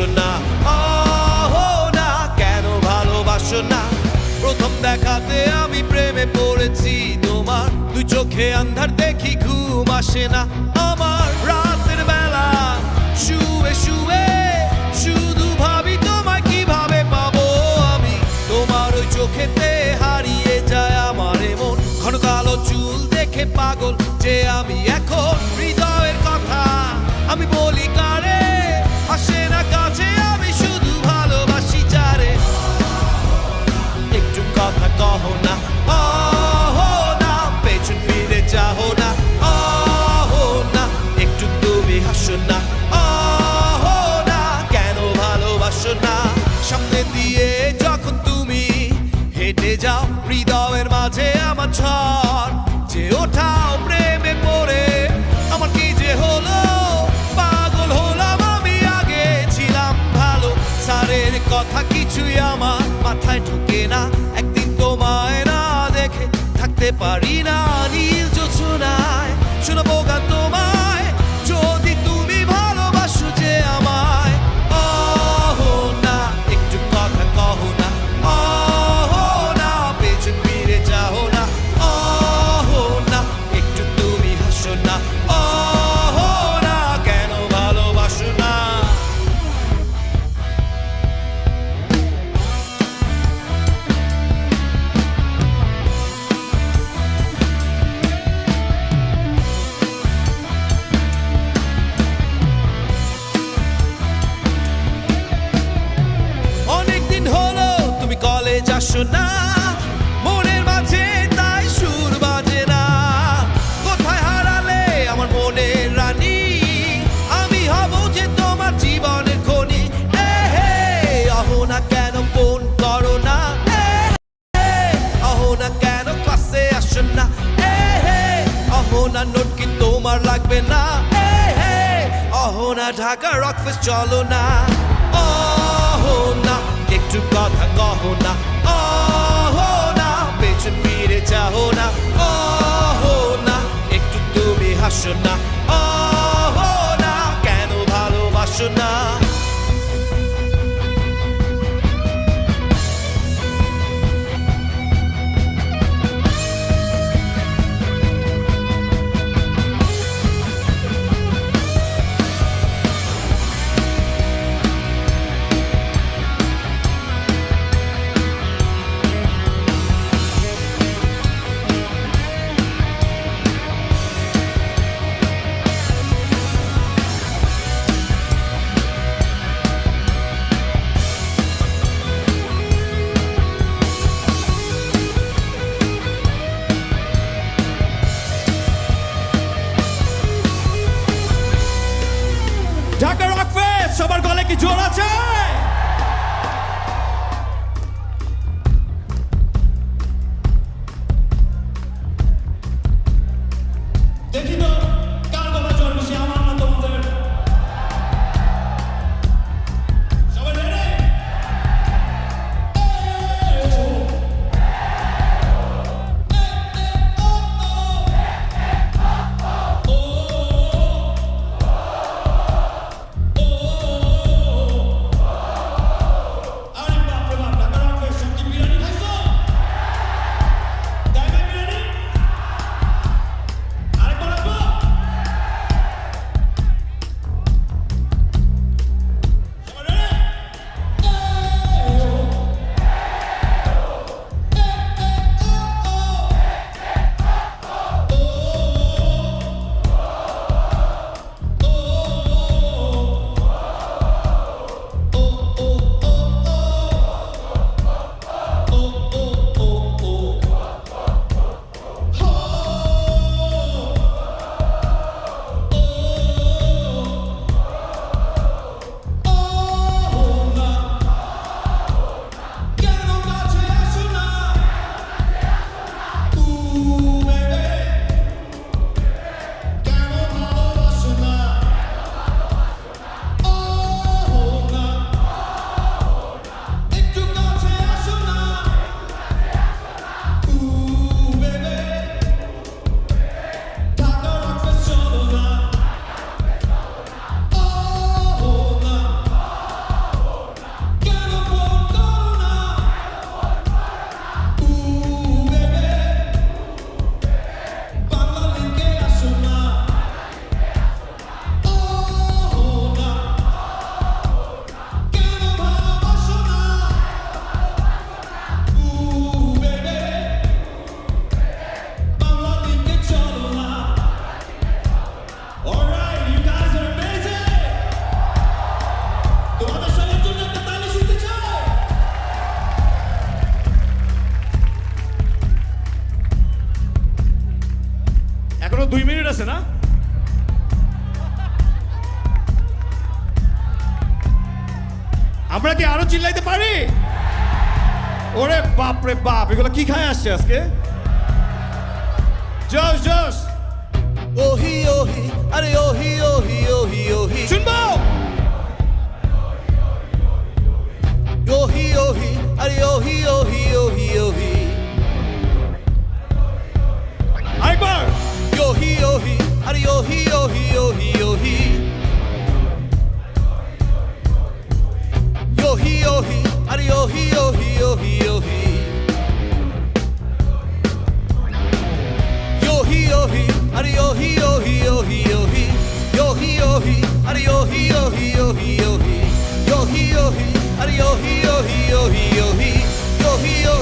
হাসো না। না, কেন ভালোবাসো না? প্রথম দেখাতে আমি প্রেমে পড়েছি তোমার। দুই চোখে আন্ধার দেখি ঘুম আসে না আমার। রাতের বেলা শুয়ে শুয়ে শুধু ভাবি তোমায় কীভাবে পাবো আমি। তোমার ওই চোখেতে হারিয়ে যায় আমার মন ঘন কালো চুল দেখে পাগল যে আমি এখন। যাও, হৃদয়ের মাঝে আমার ঝড়। যে ওঠাও প্রেমে পড়ে, আমার কি যে হলো? পাগল হলাম আমি, আগে ছিলাম ভালো। সারের কথা কিছুই আমার মাথায় ঢুকে না। একদিন তোমায় না দেখে থাকতে পারি না, নীল যোছনায় শোনাবো ক্লাসে না। এ, হে, অহনা নোট কি তোমার লাগবে না? এ, হে, অহনা ঢাকা চলো না। অহনা, একটু কথা কহ না। অহো না পেছন ফিরে চাহো না। অহনা, একটু তুমি হাসো না। 记住了杰 আমরা কি আরও চিল্লাইতে পারি? ওরে বাপ রে বাপ, এগুলো কি খায় আসছে আজকে? জশ জশ। Yohi yohi yohi yohi, yohi ari yohi yohi yohi yohi, yohi yohi.